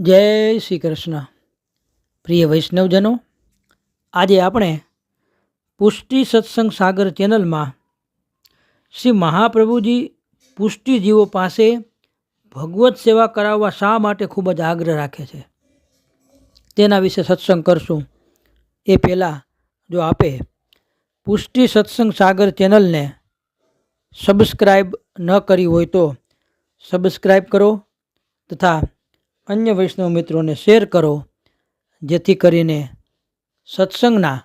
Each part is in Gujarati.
જય શ્રી કૃષ્ણ. પ્રિય વૈષ્ણવજનો, આજે આપણે પુષ્ટિ સત્સંગ સાગર ચેનલમાં શ્રી મહાપ્રભુજી પુષ્ટિજીવો પાસે ભગવત સેવા કરાવવા શા માટે ખૂબ જ આગ્રહ રાખે છે? તેના વિશે સત્સંગ કરશું. એ પહેલાં જો આપે પુષ્ટિ સત્સંગ સાગર ચેનલને સબસ્ક્રાઈબ ન કરી હોય તો સબસ્ક્રાઈબ કરો તથા અન્ય વૈષ્ણવ મિત્રોને શેર કરો, જેથી કરીને સત્સંગના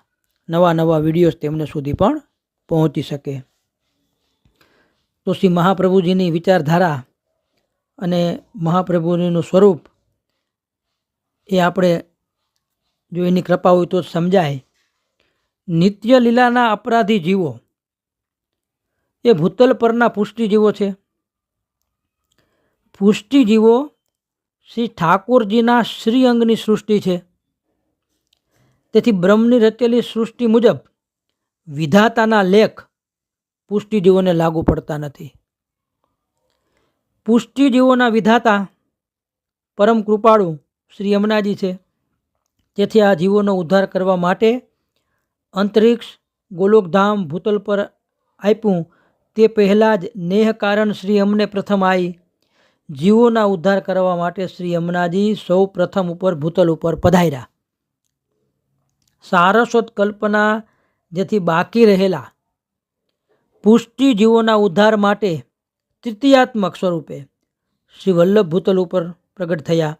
નવા નવા વિડીયોઝ તેમને સુધી પણ પહોંચી શકે. તો શ્રી મહાપ્રભુજીની વિચારધારા અને મહાપ્રભુજીનું સ્વરૂપ એ આપણે જો એની કૃપા હોય તો સમજાય. નિત્ય લીલાના અપરાધી જીવો એ ભૂતલ પરના પુષ્ટિજીવો છે. પુષ્ટિજીવો શ્રી ઠાકોરજીના શ્રી અંગની સૃષ્ટિ છે. તેથી બ્રહ્મની રચેલી સૃષ્ટિ મુજબ વિધાતાના લેખ પુષ્ટિજીવોને લાગુ પડતા નથી. પુષ્ટિજીવોના વિધાતા પરમ કૃપાળુ શ્રી યમુનાજી છે. તેથી આ જીવોનો ઉદ્ધાર કરવા માટે અંતરિક્ષ ગોલોકધામ ભૂતલ પર આપ્યું તે પહેલાં જ નેહ કારણ શ્રી અમને પ્રથમ આવી જીવોના ઉદ્ધાર કરવા માટે શ્રી યમુનાજી સૌ પ્રથમ ઉપર ભૂતલ ઉપર પધાર્યા. સારસ્વત કલ્પના જેથી બાકી રહેલા પુષ્ટિ જીવોના ઉદ્ધાર માટે તૃતીયાત્મક સ્વરૂપે શ્રી વલ્લભ ભૂતલ ઉપર પ્રગટ થયા.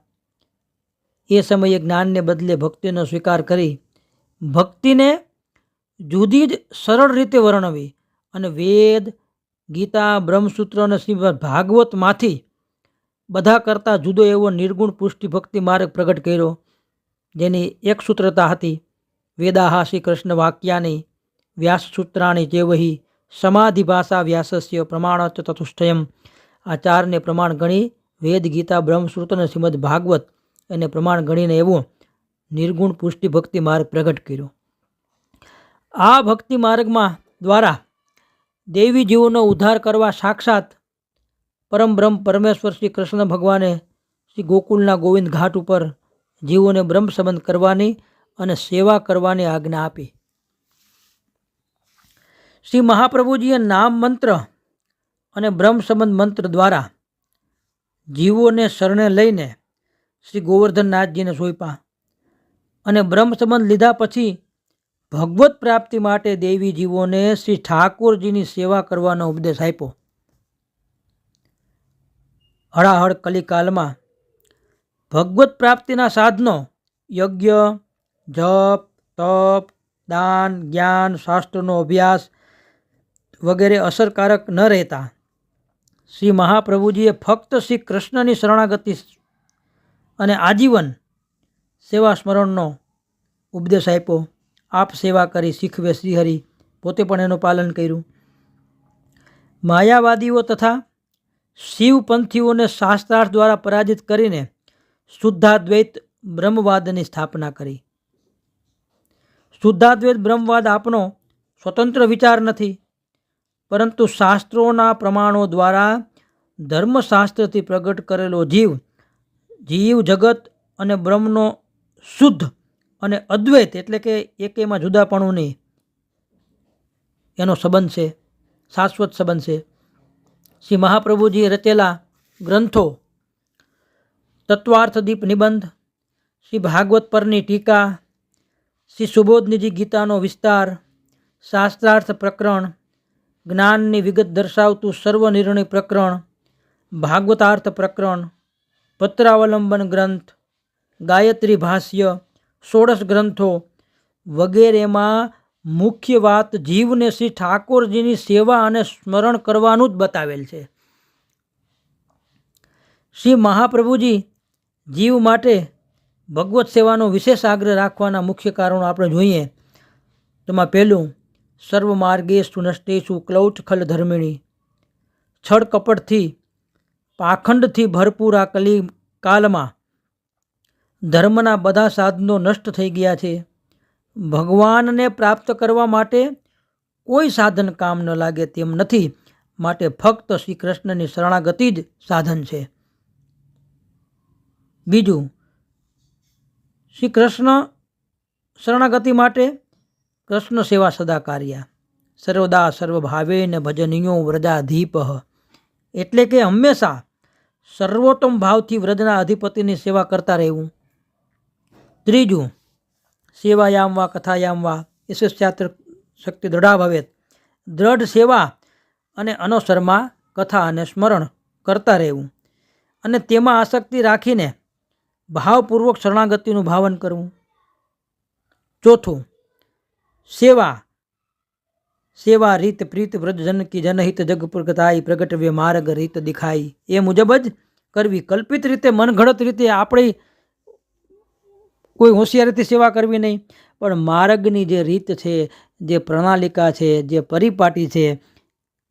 એ સમયે જ્ઞાનને બદલે ભક્તિનો સ્વીકાર કરી ભક્તિને જુદી જ સરળ રીતે વર્ણવી અને વેદ, ગીતા, બ્રહ્મસૂત્ર અને શ્રીમદ ભાગવતમાંથી બધા કરતાં જુદો એવો નિર્ગુણ પુષ્ટિ ભક્તિ માર્ગ પ્રગટ કર્યો, જેની એક સૂત્રતા હતી, વેદાહા શ્રી કૃષ્ણ વાક્યાની વ્યાસસૂત્રાણી જેવહી સમાધિ ભાષા વ્યાસસ્ય પ્રમાણ ચતુષ્ટયમ આ ચારને પ્રમાણ ગણી વેદ, ગીતા, બ્રહ્મસૂત્ર અને શ્રીમદ ભાગવત એને પ્રમાણ ગણીને એવો નિર્ગુણ પુષ્ટિ ભક્તિ માર્ગ પ્રગટ કર્યો. આ ભક્તિ માર્ગમાં દ્વારા દેવી જીવોનો ઉદ્ધાર કરવા સાક્ષાત પરમ બ્રહ્મ પરમેશ્વર શ્રી કૃષ્ણ ભગવાને શ્રી ગોકુલના ગોવિંદ ઘાટ ઉપર જીવોને બ્રહ્મ સંબંધ કરવાની અને સેવા કરવાની આજ્ઞા આપી. શ્રી મહાપ્રભુજીએ નામ મંત્ર અને બ્રહ્મ સંબંધ મંત્ર દ્વારા જીવોને શરણે લઈને શ્રી ગોવર્ધનનાથજીને સોંપ્યા અને બ્રહ્મ સંબંધ લીધા પછી ભગવત પ્રાપ્તિ માટે દેવી જીવોને શ્રી ઠાકોરજીની સેવા કરવાનો ઉપદેશ આપ્યો. હળાહળ કલિકાલમાં. ભગવત પ્રાપ્તિના સાધનો યજ્ઞ, જપ, તપ, દાન, જ્ઞાન, શાસ્ત્રનો અભ્યાસ વગેરે અસરકારક ન રહેતા. શ્રી મહાપ્રભુજીએ ફક્ત શ્રી કૃષ્ણની શરણાગતિ અને આજીવન સેવા સ્મરણનો ઉપદેશ આપ્યો. આપ સેવા કરી શીખવે શ્રીહરિ, પોતે પણ એનું પાલન કર્યું. માયાવાદીઓ તથા શિવપંથીઓને શાસ્ત્રાર્થ દ્વારા પરાજિત કરીને શુદ્ધાદ્વૈત બ્રહ્મવાદની સ્થાપના કરી. શુદ્ધાદ્વૈત બ્રહ્મવાદ આપણો સ્વતંત્ર વિચાર નથી, પરંતુ શાસ્ત્રોના પ્રમાણો દ્વારા ધર્મશાસ્ત્રથી પ્રગટ કરેલો જીવ જીવ જગત અને બ્રહ્મનો શુદ્ધ અને અદ્વૈત એટલે કે એકેમાં જુદાપણું નહીં. એનો સંબંધ છે, શાશ્વત સંબંધ છે. શ્રી મહાપ્રભુજીએ રચેલા ગ્રંથો તત્વાર્થદીપ નિબંધ, શ્રી ભાગવત પરની ટીકા, શ્રી સુબોધનિજી ગીતાનો વિસ્તાર, શાસ્ત્રાર્થ પ્રકરણ, જ્ઞાનની વિગત દર્શાવતું સર્વનિર્ણય પ્રકરણ, ભાગવતાર્થ પ્રકરણ, પત્રાવલંબન ગ્રંથ, ગાયત્રી ભાષ્ય, ષોડશ ગ્રંથો વગેરેમાં મુખ્ય વાત જીવને શ્રી ઠાકોરજીની સેવા અને સ્મરણ કરવાનું જ બતાવેલ છે. શ્રી મહાપ્રભુજી જીવ માટે ભગવત સેવાનો વિશેષ આગ્રહ રાખવાના મુખ્ય કારણો આપણે જોઈએ. તેમાં પહેલું, સર્વ માર્ગેશુ નષ્ટેશુ ક્લૌચ ખલ ધર્મિણી. છળ કપટથી, પાખંડથી ભરપૂર આ કલી કાલમાં ધર્મના બધા સાધનો નષ્ટ થઈ ગયા છે. ભગવાનને પ્રાપ્ત કરવા માટે કોઈ સાધન કામ ન લાગે તેમ નથી, માટે ફક્ત શ્રી કૃષ્ણની શરણાગતિ જ સાધન છે. બીજું શ્રી કૃષ્ણ શરણાગતિ માટે કૃષ્ણ સેવા સદા કાર્ય. સર્વદા સર્વભાવે ને ભજનીયો વ્રજાધીપ. એટલે કે હંમેશા સર્વોત્તમ ભાવથી વ્રજના અધિપતિની સેવા કરતા રહેવું. ત્રીજું સેવાયામ વા, કથાયામ વા યશસ્યાત્ર શક્તિ દૃઢા ભવેત. દ્રઢ સેવા અને અનુસરમાં કથા અને સ્મરણ કરતા રહેવું. અને તેમાં આસક્તિ રાખીને ભાવપૂર્વક શરણાગતિનું ભાવન કરવું. ચોથું, સેવા. સેવા રીત પ્રીત વ્રજ જન કી જનહિત જગ પ્રગટાઈ પ્રગટવ્ય માર્ગ રીત દિખાઈ. એ મુજબ જ કરવી કલ્પિત રીતે મનગઢત રીતે આપણી કોઈ હોશિયારીથી સેવા કરવી નહીં. પણ માર્ગની જે રીત છે, જે પ્રણાલિકા છે, જે પરિપાટી છે,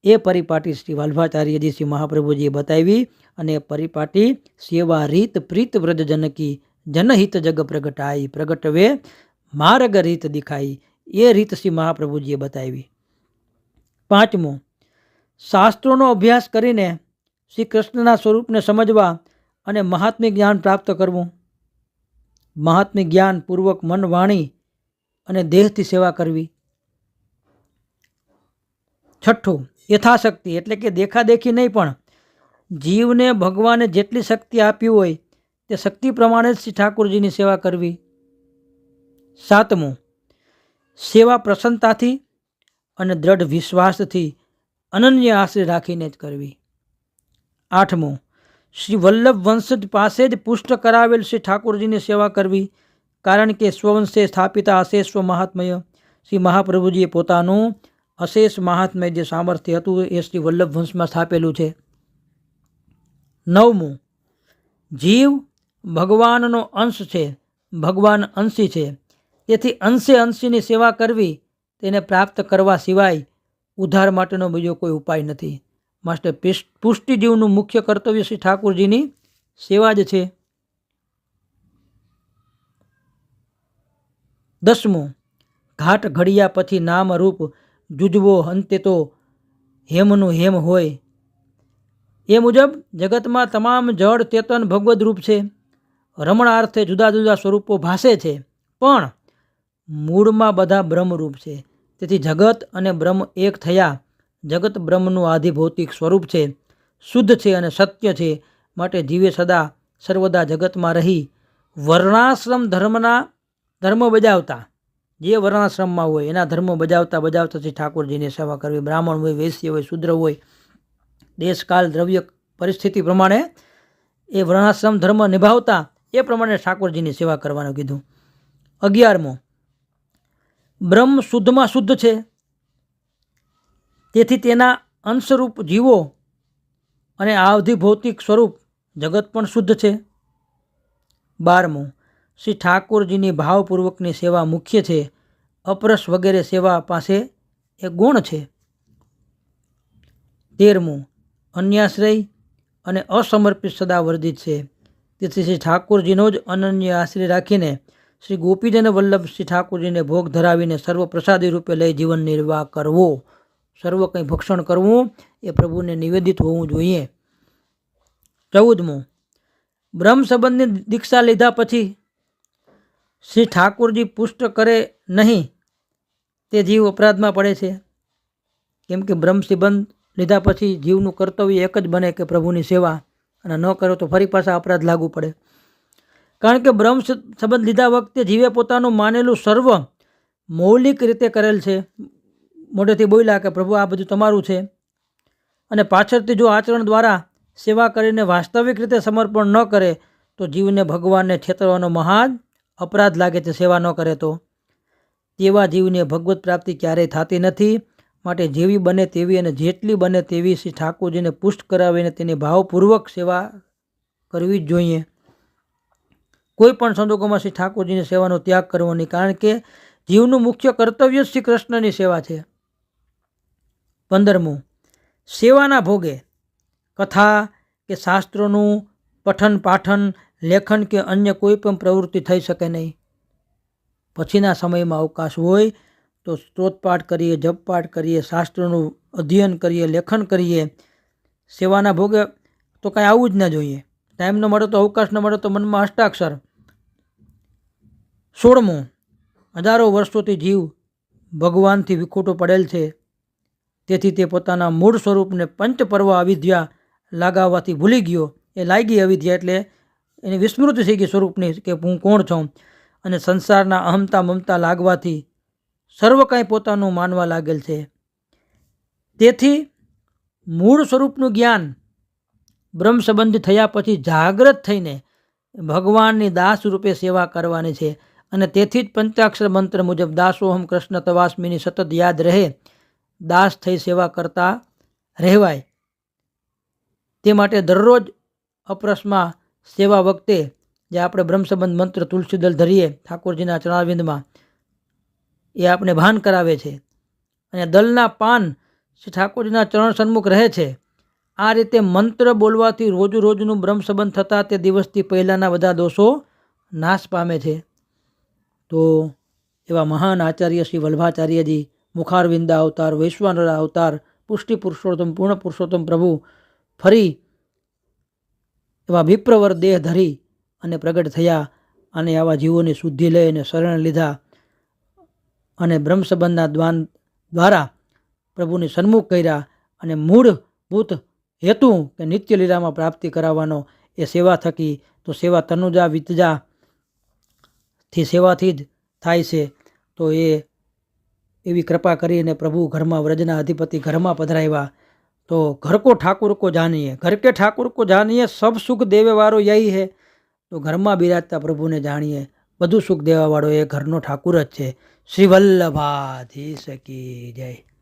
એ પરિપાટી શ્રી વલ્ભાચાર્યજી શ્રી મહાપ્રભુજીએ બતાવી અને પરિપાટી સેવા રીત પ્રીત વ્રજ જનકી જનહિત જગ પ્રગટાઈ પ્રગટવે, માર્ગ રીત દેખાઈ, એ રીત શ્રી મહાપ્રભુજીએ બતાવી. પાંચમું, શાસ્ત્રોનો અભ્યાસ કરીને શ્રી કૃષ્ણના સ્વરૂપને સમજવા અને મહાત્મિક જ્ઞાન પ્રાપ્ત કરવું. મહાત્મિક જ્ઞાનપૂર્વક મન વાણી અને દેહથી સેવા કરવી. છઠ્ઠું, યથાશક્તિ એટલે કે દેખાદેખી નહીં પણ જીવને ભગવાને જેટલી શક્તિ આપી હોય તે શક્તિ પ્રમાણે જ શ્રી ઠાકોરજીની સેવા કરવી. સાતમું, સેવા પ્રસન્નતાથી અને દ્રઢ વિશ્વાસથી અનન્ય આશ્રય રાખીને જ કરવી. આઠમું શ્રી વલ્લભ વંશજ પાસે જ પુષ્ટ કરાવેલ શ્રી ઠાકોરજીની સેવા કરવી, કારણ કે સ્વવંશે સ્થાપિતા અશેષ મહાત્મય. શ્રી મહાપ્રભુજીએ પોતાનું અશેષ મહાત્મય જે સામર્થ્ય હતું એ શ્રી વલ્લભ વંશમાં સ્થાપેલું છે. નવમું, જીવ ભગવાનનો અંશ છે, ભગવાન અંશી છે. તેથી અંશે અંશીની સેવા કરવી, તેને પ્રાપ્ત કરવા સિવાય ઉદ્ધાર માટેનો બીજો કોઈ ઉપાય નથી. માટે પુષ્ટિજીવનું મુખ્ય કર્તવ્ય શ્રી ઠાકોરજીની સેવા જ છે. દસમું, ઘાટ ઘડિયા પછી નામ રૂપ જુજવો અંતે તો હેમનું હેમ હોય. એ મુજબ જગતમાં તમામ જળ ચેતન ભગવદ રૂપ છે. રમણાર્થે જુદા જુદા સ્વરૂપો ભાસે છે. પણ મૂળમાં બધા બ્રહ્મરૂપ છે. તેથી જગત અને બ્રહ્મ એક થયા. જગત બ્રહ્મનું આધિભૌતિક સ્વરૂપ છે, શુદ્ધ છે અને સત્ય છે, માટે જીવે સદા સર્વદા જગતમાં રહી, વર્ણાશ્રમ ધર્મના ધર્મ બજાવતા. જે વર્ણાશ્રમમાં હોય, એના ધર્મ બજાવતા બજાવતા શ્રી ઠાકોરજીની સેવા કરવી. બ્રાહ્મણ હોય, વૈશ્ય હોય, શુદ્ર હોય, દેશકાલ, દ્રવ્ય પરિસ્થિતિ પ્રમાણે એ વર્ણાશ્રમ ધર્મ નિભાવતા, એ પ્રમાણે ઠાકોરજીની સેવા કરવાનું કીધું. અગિયારમો, બ્રહ્મ શુદ્ધમાં શુદ્ધ છે. તેથી તેના અંશરૂપ જીવો અને આવધિ ભૌતિક સ્વરૂપ જગત પણ શુદ્ધ છે. બારમું, શ્રી ઠાકોરજીની ભાવપૂર્વકની સેવા મુખ્ય છે. અપરસ વગેરે સેવા પાસે એ ગુણ છે. તેરમું, અન્યાશ્રય અને અસમર્પિત સદા વર્જિત છે. તેથી શ્રી ઠાકોરજીનો જ અનન્ય આશ્રય રાખીને શ્રી ગોપીજન વલ્લભ શ્રી ઠાકોરજીને ભોગ ધરાવીને સર્વ પ્રસાદી રૂપે લઈ જીવન નિર્વાહ કરવો. સર્વ કંઈ ભક્ષણ કરવું, એ પ્રભુને નિવેદિત હોવું જોઈએ. ચૌદમું, બ્રહ્મ સંબંધની દીક્ષા લીધા પછી શ્રી ઠાકોરજી પુષ્ટ કરે નહીં, તે જીવ અપરાધમાં પડે છે. કેમ કે બ્રહ્મ સંબંધ લીધા પછી જીવનું કર્તવ્ય એક જ બને કે પ્રભુની સેવા, અને ન કરો તો ફરી પાછા અપરાધ લાગુ પડે. કારણ કે બ્રહ્મ સંબંધ લીધા વખતે જીવે પોતાનું માનેલું સર્વ મૌલિક રીતે કરેલ છે. મોઢેથી બોલ્યા કે, પ્રભુ, આ બધું તમારું છે. અને પાછળથી જો આચરણ દ્વારા સેવા કરીને વાસ્તવિક રીતે સમર્પણ ન કરે, તો જીવને ભગવાનને છેતરવાનો મહાન અપરાધ લાગે છે સેવા ન કરે તો. તેવા જીવને ભગવત પ્રાપ્તિ ક્યારેય થતી નથી. માટે જેવી બને તેવી અને જેટલી બને તેવી શ્રી ઠાકોરજીને પુષ્ટ કરાવીને તેની ભાવપૂર્વક સેવા કરવી જ જોઈએ. કોઈ પણ સંજોગોમાં શ્રી ઠાકોરજીની સેવાનો ત્યાગ કરવો નહીં કારણ કે જીવનું મુખ્ય કર્તવ્ય શ્રી કૃષ્ણની સેવા છે. પંદરમું. સેવાના ભોગે કથા કે શાસ્ત્રોનું પઠન પાઠન, લેખન કે અન્ય કોઈ પણ પ્રવૃત્તિ થઈ શકે નહીં. પછીના સમયમાં અવકાશ હોય તો સ્ત્રોતપાઠ કરીએ જપપાઠ કરીએ, શાસ્ત્રોનું અધ્યયન કરીએ, લેખન કરીએ. સેવાના ભોગે તો કાંઈ આવું જ ન જોઈએ. ટાઈમ ન મળે તો અવકાશ ન મળે તો મનમાં અષ્ટાક્ષર. સોળમું, હજારો વર્ષોથી જીવ ભગવાનથી વિખોટો પડેલ છે. તેથી તે પોતાના મૂળ સ્વરૂપને પંચ પર્વ અવિદ્યા લાગાવવાથી ભૂલી ગયો. એ લાગી અવિદ્યા એટલે એની વિસ્મૃતિ થઈ ગઈ સ્વરૂપની કે હું કોણ છું? અને સંસારના અહમતા મમતા લાગવાથી સર્વ કાંઈ પોતાનું માનવા લાગેલ છે. તેથી મૂળ સ્વરૂપનું જ્ઞાન બ્રહ્મ સંબંધ થયા પછી જાગ્રત થઈને ભગવાનની દાસ રૂપે સેવા કરવાની છે. અને તેથી જ પંચાક્ષર મંત્ર મુજબ દાસોહમ કૃષ્ણ તવાસ્મીની સતત યાદ રહે દાસ થઈ સેવા કરતા રહેવાય. તે માટે દરરોજ અપરસમાં સેવા વખતે જે આપણે બ્રહ્મસંબંધ મંત્ર તુલસી દલ ધરીએ, ઠાકોરજીના ચરણાવિંદમાં, એ આપણે ભાન કરાવે છે. અને દલના પાન શ્રી ઠાકોરજીના ચરણ સન્મુખ રહે છે. આ રીતે મંત્ર બોલવાથી રોજ રોજનું બ્રહ્મ થતાં તે દિવસથી પહેલાંના બધા દોષો નાશ પામે છે. તો એવા મહાન આચાર્ય શ્રી વલ્ભાચાર્યજી મુખારવિંદા અવતાર, વૈશ્વાનર અવતાર, પુષ્ટિ પુરુષોત્તમ, પૂર્ણ પુરુષોત્તમ પ્રભુ, ફરી એવા વિપ્રવર દેહ ધરી અને પ્રગટ થયા અને આવા જીવોની શુદ્ધિ લઈ અને શરણ લીધા અને બ્રહ્મસંબંધના દ્વાન દ્વારા પ્રભુને સન્મુખ કર્યા અને મૂળભૂત હેતુ કે નિત્ય લીલામાં પ્રાપ્તિ કરાવવાનો એ સેવા થકી તો સેવા તનુજા વિતજા થી સેવાથી જ થાય છે. તો એ એવી કૃપા કરીને પ્રભુ ઘરમાં વ્રજના અધિપતિ ઘરમાં પધરાવ્યા. તો ઘરકો ઠાકુર કો જાણીએ ઘર કે ઠાકુર કો જાણીએ સબ સુખ દેવેવાળો યહી હે. તો ઘરમાં બિરાજતા પ્રભુને જાણીએ, બધું સુખ દેવાવાળો એ ઘરનો ઠાકુર જ છે. શ્રી વલ્લભાધી શકી જય.